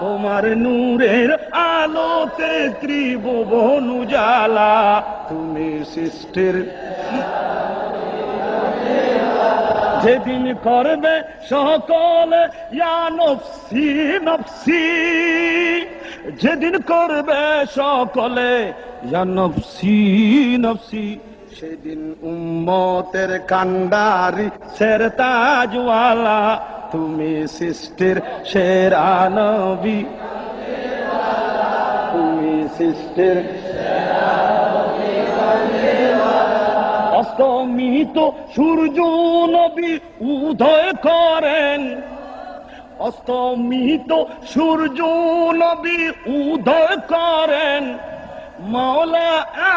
তোমার নূরের আলোতে ত্রিভুবন উজালা। তুমি সৃষ্টির যেদিন করবে সকলে নফসি নফসি, যেদিন করবে সকলে নফসি নফসি, সেদিন উম্মতের কান্ডারি সের তাজওয়ালা তুমি সৃষ্টির সেরা নবী। তুমি সৃষ্টির অস্তমিত সূর্য নবী উদয় করেন। অস্তমিত সূর্য নবী উদয় করেন। মৌলা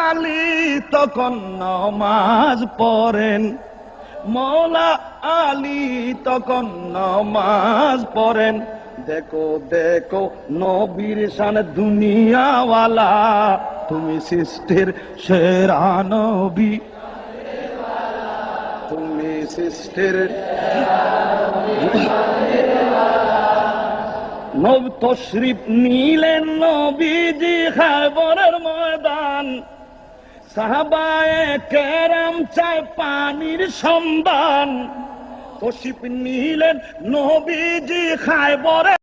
আলী তখন নমাজ পড়েন। মৌলা আলী তখন নমাজ পড়েন। দেখো দেখো, নবীর শান দুনিয়াওয়ালা, তুমি সৃষ্টির সেরা নবী। তুমি সৃষ্টির নব তশরিফ নিলেন নবীজি খাইবরের ময়দান। সাহাবায়ে কেরাম চায় পানির সন্ধান। তশরিফ নিলেন নবীজি খাইবরের